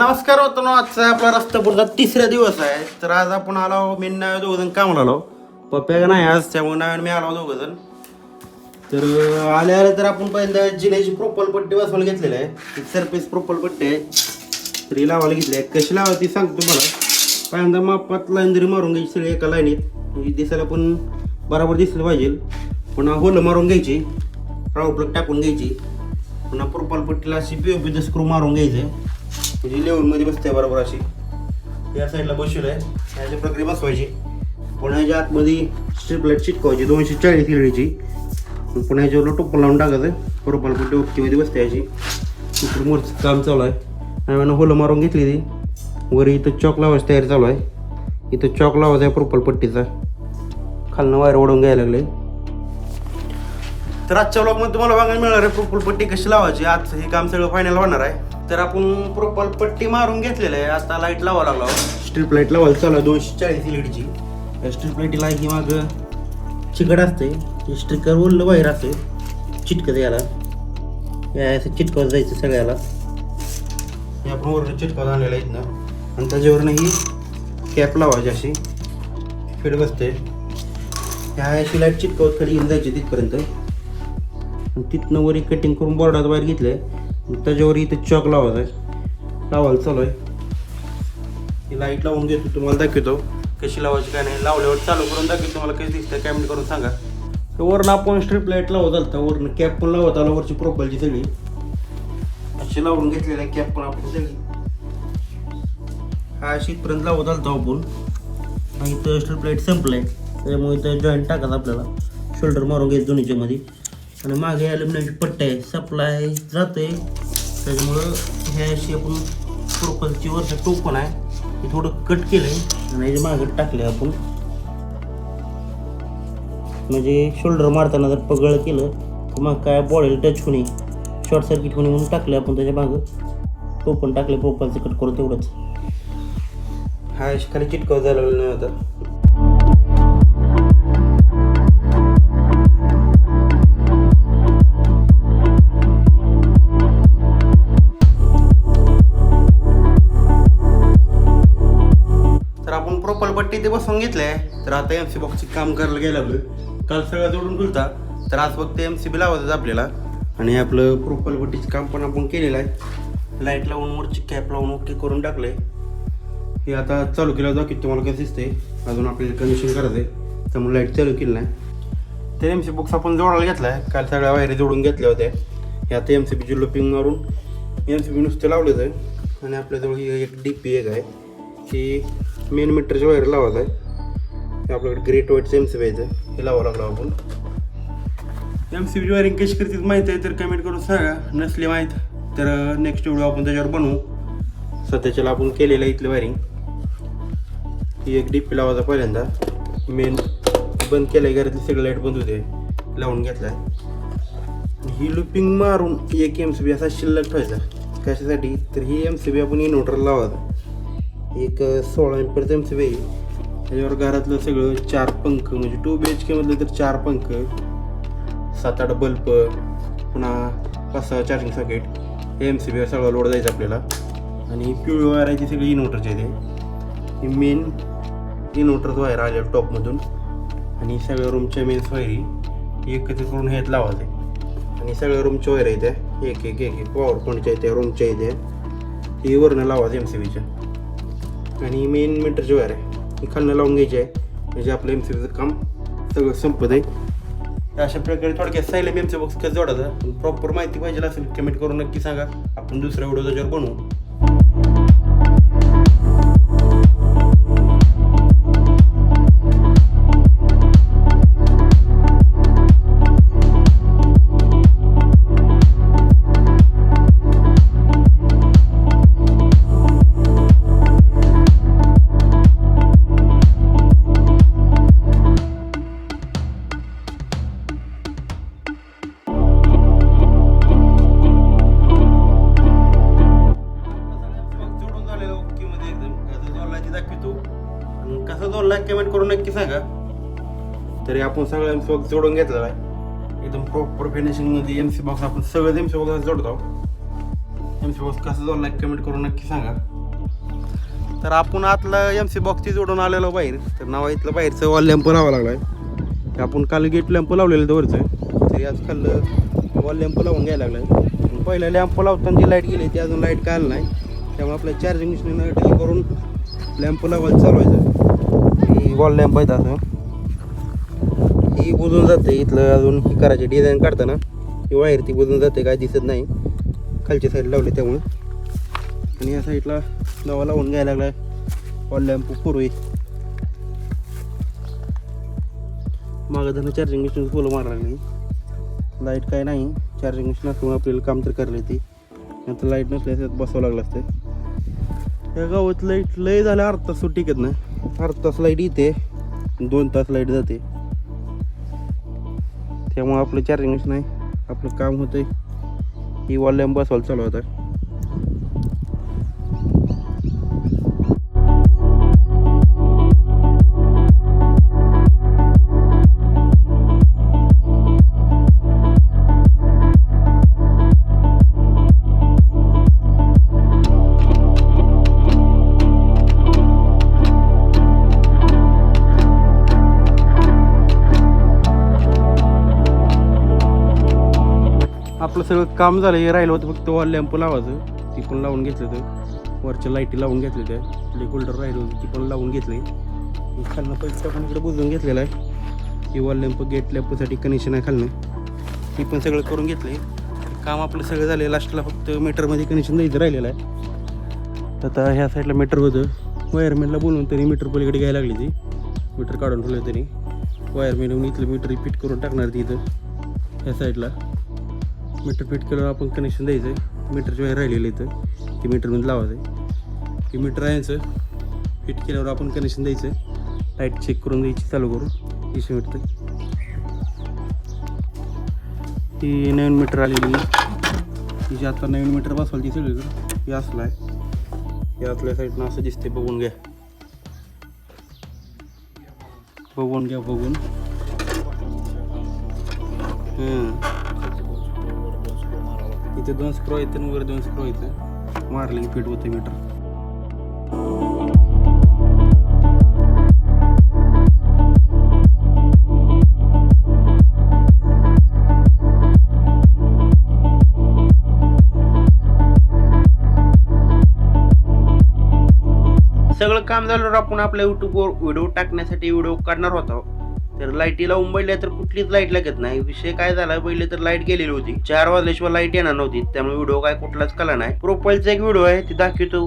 नमस्कार होतो ना आजचा आपला रस्तापूरचा तिसरा दिवस आहे. तर आज आपण आलो मी दोघ जण कामाला आलो पप्प्या नाही आज? त्यामुळे नाही मी आलो दोघ जण तर आले आले तर आपण पहिल्यांदा जिन्याची प्रोपल पट्टी बसवायला घेतलेली आहे. सरफेस प्रोपल पट्टी आहे. तर ही लावायला घेतली आहे. कशी लावायची सांगतो मला पहिल्यांदा मापात लाईन जरी मारून घ्यायची सगळी एका लाईनीत म्हणजे दिसायला पण बरोबर दिसलं पाहिजे. पुन्हा होलं मारून घ्यायची. राऊट प्लग टाकून घ्यायची. पुन्हा प्रोपल पट्टीला अशी पी ओ स्क्रू मारून घ्यायचे. म्हणजे लेवलमध्ये बसते बरोबर अशी. या साईडला बसवलं आहे ह्याच्या प्रक्रिया बसवायची पुण्याच्या आतमध्ये स्ट्रीप लाइट चिटकवायची दोनशे चाळीस किलोची. पुन्हा ह्याच्यावर टोपण लावून टाकायचं. प्रोपल पट्टी ओक्कीमध्ये बसते याची तिकडे मोरचं काम चालू आहे. आणि होलं मारून घेतली ती. वर इथं चॉक लावायची तयारी चालू आहे. इथं चॉक लावायचा आहे प्रोपल पट्टीचा. खालनं वायर ओढून घ्यायला लागले. तर आजच्या ब्लॉगमध्ये तुम्हाला बघायला मिळणार आहे प्रोपल पट्टी कशी लावायची. आज हे काम सगळं फायनल होणार आहे. तर आपण प्रोपल पट्टी मारून घेतलेलं आहे. आता लाइट लावा लागला स्ट्रीप लाइट लावायला चालू आहे. दोनशे चाळीस एलईडीची स्ट्रीप लाईटीला ही माग चिकट असते. स्ट्रिकर उरलं बाहेर असते. चिटकत याला. या असं चिटकवत जायचं सगळ्याला. हे आपण वरून चिटकवत आणलेलं आहे इथनं आणि त्याच्यावरनं ही कॅप लावायची अशी. फिट बसते. ह्या अशी लाइट चिटकवत खाली येऊन जायची तिथपर्यंत. तिथनं वर एक कटिंग करून बोर्डात बाहेर घेतलंय. आहे त्याच्यावर इथे चॉक लावायचा आहे लावायला चालू आहे. ही लाइट लावून देतो तुम्हाला दाखवतो. कशी लावायची काय नाही. लावल्यावर चालू करून दाखवतो. तुम्हाला कशी दिसतं कमेंट करून सांगा. तर वरनं आपण स्ट्रीप लाइट लावत आलं वरनं कॅप पण लावत आला. वरची प्रोफाईलची सगळी. अशी लावून घेतलेली आहे कॅप पण आपण सगळी. हा शीतपर्यंत लावत आलतो आपण. आणि इथं स्ट्रीप लाइट संपलाय. त्याच्यामुळे इथं जॉईंट टाकायचं आपल्याला. शोल्डर मारून घ्यायचं दोन्हीच्यामध्ये. आणि मागे ॲल्युमिनियमची पट्टी आहे सप्लाय जाते त्याच्यामुळं हे अशी आपण प्रोपलची वरचं टोप पण आहे. ते थोडं कट केलं आहे आणि याच्या मागे टाकले आपण. म्हणजे शोल्डर मारताना जर पगळ केलं तर मग काय बॉडीला टच होणे शॉर्ट सर्किट होणे म्हणून टाकले आपण त्याच्या मागं. टोपण टाकले प्रोपलचं कट करून तेवढंच. हा अशी खाली चिटकाव झालेला नाही होता पट्टी ते बसवून घेतलंय तर आता एम सी बॉक्सचे काम करायला गेलं आपलं काल सगळं जोडून खुलता तर आज फक्त एम सी बी लावायचं आपल्याला. आणि आपलं प्रोपल पट्टीचं काम पण आपण केलेलं आहे. लाइट लावून वरची कॅप लावून ओके करून टाकलंय. हे आता चालू केलं जाऊ की तुम्हाला कसं दिसतंय? अजून आपल्याला कनेक्शन करायचं आहे. त्यामुळे लाइट चालू केली नाही. ते एम सी बॉक्स आपण जोडायला घेतला आहे काल सगळ्या वायरी जोडून घेतल्या होत्या. हे आता एम सी बीची लुपिंग मारून एम सी बी नुसतं लावलं आहे. आणि आपल्याजवळ ही एक डी पी एक आहे. की मेन मीटरच्या वायर लावायचं आहे. आपल्याकडे ग्रेट वाईटचं एम सी बी आहे. हे लावावं लागलं आपण. एम सी बीची वायरिंग कशी करते माहीत आहे तर कमेंट करून सांगा. नसली माहीत तर नेक्स्ट व्हिडिओ आपण त्याच्यावर बनवू. सध्याच्याला आपण केलेलं आहे इथलं वायरिंग ही एक डी पी लावायचा पहिल्यांदा. मेन बंद केलं घरातली सगळी लाइट बंद होते. लावून घेतलाय. ही लुपिंग मारून एक एम सी बी असा शिल्लक ठेवायचा. कशासाठी? तर ही एम सी बी आपण इन्व्हर्टर लावायचा. एक सोळा एम्परचं एम सी बी त्याच्यावर घरातलं सगळं चार पंख म्हणजे टू बी एच केमधलं तर चार पंख सात आठ बल्ब पुन्हा पाच सहा चार्जिंग सॉकेट हे एम सी बीवर सगळं लोड जायचं आपल्याला. आणि पिवळी वायर आहे ती सगळी इन्व्हर्टरची आहे ते. ही मेन इन्व्हर्टरचं वायर आल्या टॉपमधून आणि सगळ्या रूमच्या मेन्स वायरी एकत्र करून ह्यात आहे आणि सगळ्या रूमच्या वायर आहेत त्या. एक एक एक एक पॉवर पॉईंटच्या आहेत त्या रूमच्या आहेत ते वरणं वरनं लावायचं एम सी बीच्या आणि मेन मीटरची वायर आहे ही खालनं लावून घ्यायची आहे. म्हणजे आपलं एम सी बीचं काम सगळं संपत आहे. अशा प्रकारे थोडक्यात सायलेम एम सी बॉक्स कसं जोडायचं? प्रॉपर माहिती पाहिजे असेल कमेंट करून नक्की सांगा. आपण दुसऱ्या व्हिडिओ त्याच्यावर बनवू. कमेंट करून नक्की सांगा. तरी आपण सगळं एम सी बॉक्स जोडून घेतलेला आहे. एकदम प्रॉपर फिनिशिंगमध्ये एम सी बॉक्स आपण सगळं एम सी बॉक्स जोडतो एम सी बॉक्स कसं जोडला कमेंट करून नक्की सांगा. तर आपण आतलं एम सी बॉक्सची जोडून आलेलो बाहेर. तर नावा इथलं बाहेरचं वॉल लॅम्प लावा लागलाय. आहे आपण काल गेट लॅम्प लावलेलं तर तरी आज खाल्लं वॉल लॅम्प लावून घ्यायला लागलाय. पहिला लॅम्प लावताना जी लाइट गेली ती अजून लाइट काय आलं नाही. त्यामुळे आपल्या चार्जिंग मशीन करून लॅम्प लावायला चालवायचं ही वॉल लॅम्प आहेत असं. ही बुजून जाते इथलं अजून ही करायची डिझाईन काढताना. ही वायर ती बुजून जाते काय दिसत नाही. खालच्या साईड लावली त्यामुळे. आणि या साईडला नवा लावून घ्यायला लागला. वॉल लॅम्प पूर्वी मागं धरणं चार्जिंग मशीन फुलं मारायला लागली. लाइट काय नाही. चार्जिंग मशीन असल्यामुळे आपल्याला काम तर करायला येते. नंतर लाइट नसल्यास बसावं लागलं असतं. या गावात लाइट लय झालं अर्धा तास सुट्टी टिकत ना अर्धा तास लाइट येते. दोन तास लाइट जाते. त्यामुळं आपलं चार्जिंगच नाही. आपलं काम होतंय. ही वॉल लॅम्प बसवायला चालू होता आपलं सगळं काम झालं हे राहिलं होतं फक्त वॉल लॅम्प लावायचं. ती पण लावून घेतलं होतं. वरच्या लाईटी लावून घेतल्या त्या आपली होल्डर राहिली होती ती पण लावून घेतली. खालनं पैसे आपण इकडे बुजवून घेतलेला आहे. ही वॉल लॅम्प गेट लॅम्पसाठी कनेक्शन आहे खालनं. ती पण सगळं करून घेतलं काम आपलं सगळं झालं लास्टला फक्त मीटरमध्ये कनेक्शन द्यायचं राहिलेलं आहे. तर आता ह्या साईडला मीटर होतं. वायरमॅनला बोलून तरी मीटर पलीकडे घ्यायला लागली ती. मीटर काढून ठेवलं तरी. वायरमॅन येऊन इथलं मीटर फिट करून टाकणार ती इथं. ह्या साईडला मीटर फिट केल्यावर आपण कनेक्शन द्यायचं आहे मीटरची वायर राहिलेलं इथं. ते मीटरमध्ये लावायचं आहे ती मीटर यायचं फिट केल्यावर आपण कनेक्शन द्यायचं लाइट चेक करून द्यायची चालू करून. इशे मीटर ती नवीन मीटर आलेली ती जी आता नवीन मीटर बसवाल ती सगळीकडं हे असलं आहे. या आतल्या साईडनं असं दिसते बघून घ्या. बघून घ्या बघून. इथे दोन स्क्रो आहेत आणि वर दोन स्क्रो आहेत. मारले फिट होते मीटर सगळं काम झालं आपण आपल्या युट्यूबवर व्हिडिओ टाकण्यासाठी व्हिडिओ काढणार होतो. तर लाईटीला लावून तर कुठलीच लाइट लागत नाही. विषय काय झाला? पहिले तर लाइट गेलेली होती. चार वाजल्याशिवाय लाइट येणार नव्हती. त्यामुळे व्हिडिओ काय कुठलाच कला नाही. प्रोफाईलचा एक व्हिडिओ आहे ती दाखवतो.